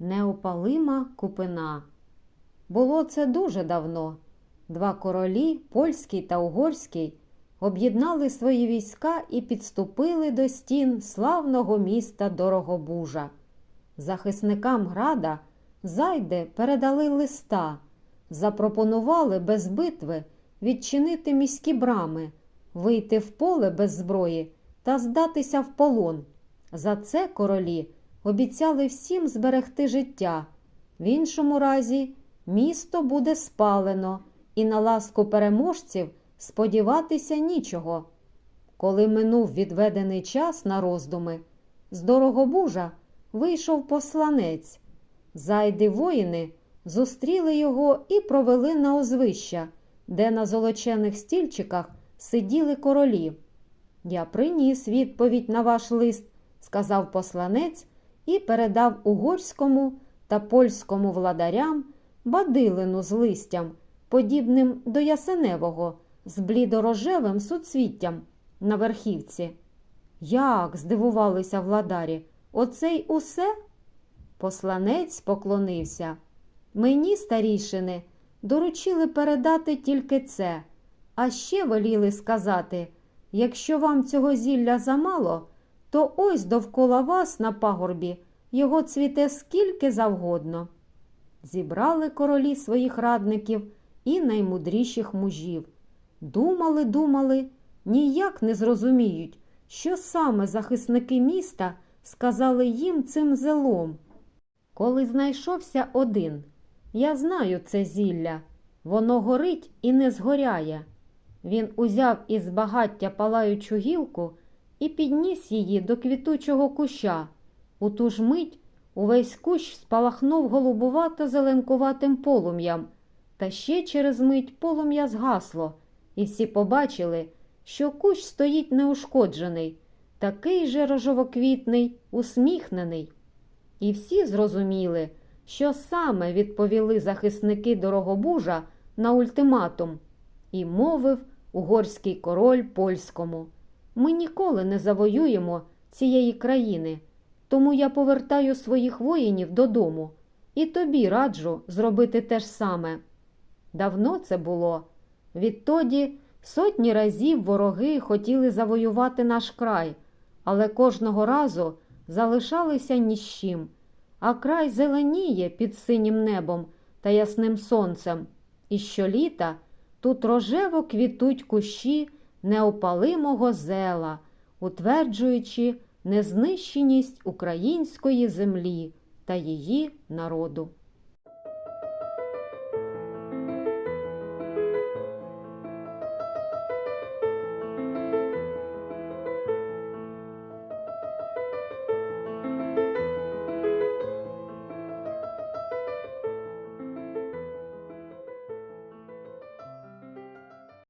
неопалима купина. Було це дуже давно. Два королі, польський та угорський, об'єднали свої війська і підступили до стін славного міста Дорогобужа. Захисникам града зайде передали листа, запропонували без битви відчинити міські брами, вийти в поле без зброї та здатися в полон. За це королі обіцяли всім зберегти життя. В іншому разі місто буде спалено, і на ласку переможців сподіватися нічого. Коли минув відведений час на роздуми, з Дорогобужа вийшов посланець. Зайди воїни зустріли його і провели на озвища, де на золочених стільчиках сиділи королі. Я приніс відповідь на ваш лист, сказав посланець і передав угорському та польському владарям бадилину з листям, подібним до ясеневого, з блідорожевим суцвіттям на верхівці. Як? здивувалися владарі, оце й усе? Посланець поклонився. Мені, старішини, доручили передати тільки це, а ще веліли сказати якщо вам цього зілля замало, то ось довкола вас на пагорбі його цвіте скільки завгодно. Зібрали королі своїх радників і наймудріших мужів. Думали, думали, ніяк не зрозуміють, що саме захисники міста сказали їм цим зелом. Коли знайшовся один, я знаю це зілля, воно горить і не згоряє. Він узяв із багаття палаючу гілку і підніс її до квітучого куща. У ту ж мить увесь кущ спалахнув голубувато зеленкуватим полум'ям, та ще через мить полум'я згасло, і всі побачили, що кущ стоїть неушкоджений, такий же рожовоквітний, усміхнений. І всі зрозуміли, що саме відповіли захисники Дорогобужа на ультиматум, і мовив угорський король польському. Ми ніколи не завоюємо цієї країни, тому я повертаю своїх воїнів додому і тобі раджу зробити те ж саме. Давно це було. Відтоді сотні разів вороги хотіли завоювати наш край, але кожного разу залишалися ні з чим, а край зеленіє під синім небом та ясним сонцем, і щоліта тут рожево квітуть кущі неопалимого зела, утверджуючи незнищеність української землі та її народу.